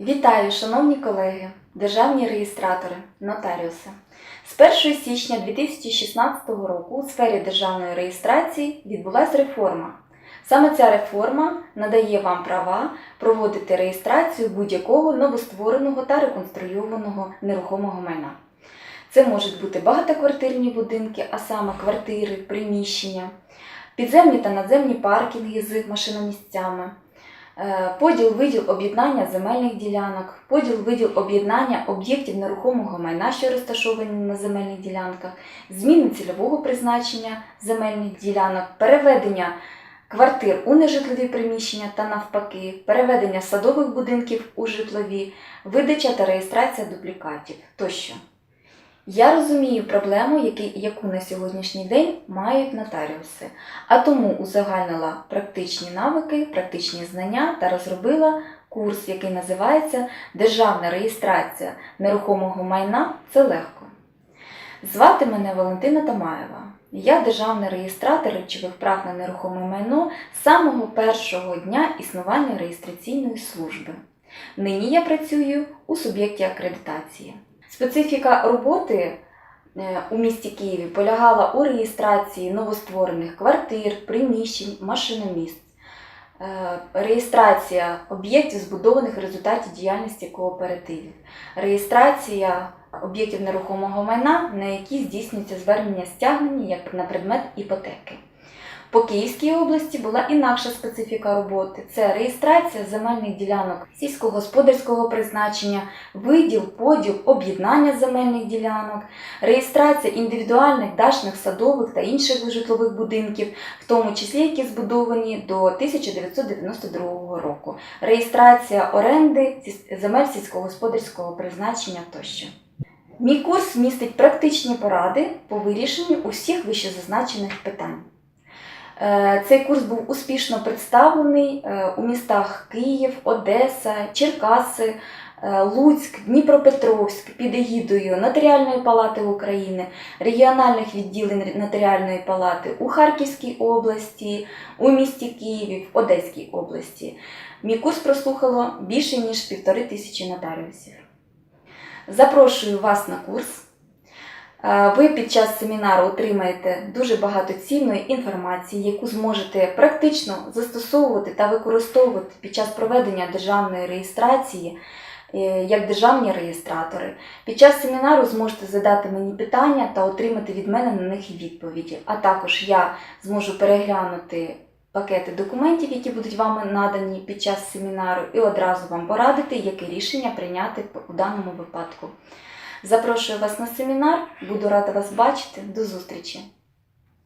Вітаю, шановні колеги, державні реєстратори, нотаріуси. З 1 січня 2016 року у сфері державної реєстрації відбулася реформа. Саме ця реформа надає вам права проводити реєстрацію будь-якого новоствореного та реконструйованого нерухомого майна. Це можуть бути багатоквартирні будинки, а саме квартири, приміщення, підземні та надземні паркінги з машиномісцями, поділ виділ об'єднання земельних ділянок, поділ виділ об'єднання об'єктів нерухомого майна, що розташовані на земельних ділянках, зміни цільового призначення земельних ділянок, переведення квартир у нежитлові приміщення та навпаки, переведення садових будинків у житлові, видача та реєстрація дублікатів тощо. Я розумію проблему, яку на сьогоднішній день мають нотаріуси, а тому узагальнила практичні навики, практичні знання та розробила курс, який називається Державна реєстрація нерухомого майна це легко. Звати мене Валентина Тамаєва. Я державний реєстратор речових прав на нерухоме майно з самого першого дня існування реєстраційної служби. Нині я працюю у суб'єкті акредитації. Специфіка роботи е, у місті Києві полягала у реєстрації новостворених квартир, приміщень, машиномісць, е, реєстрація об'єктів, збудованих в результаті діяльності кооперативів, реєстрація об'єктів нерухомого майна, на які здійснюється звернення стягнення як на предмет іпотеки. По Київській області була інакша специфіка роботи: це реєстрація земельних ділянок сільськогосподарського призначення, виділ, поділ, об'єднання земельних ділянок, реєстрація індивідуальних дачних садових та інших житлових будинків, в тому числі які збудовані до 1992 року, реєстрація оренди земель сільськогосподарського призначення тощо. Мій курс містить практичні поради по вирішенню усіх вищезазначених питань. Е, Цей курс був успішно представлений е, у містах Київ, Одеса, Черкаси, е, Луцьк, Дніпропетровськ під егідою Нотаріальної палати України, регіональних відділень Нотаріальної палати у Харківській області, у місті Києві, в Одеській області. Мій курс прослухало більше ніж півтори тисячі нотаріусів. Запрошую вас на курс. Е, Ви під час семінару отримаєте дуже багато цінної інформації, яку зможете практично застосовувати та використовувати під час проведення державної реєстрації е, як державні реєстратори. Під час семінару зможете задати мені питання та отримати від мене на них відповіді. А також я зможу переглянути пакети документів, які будуть вам надані під час семінару, і одразу вам порадити, яке рішення прийняти у даному випадку. Запрошую вас на семінар, буду рада вас бачити. До зустрічі!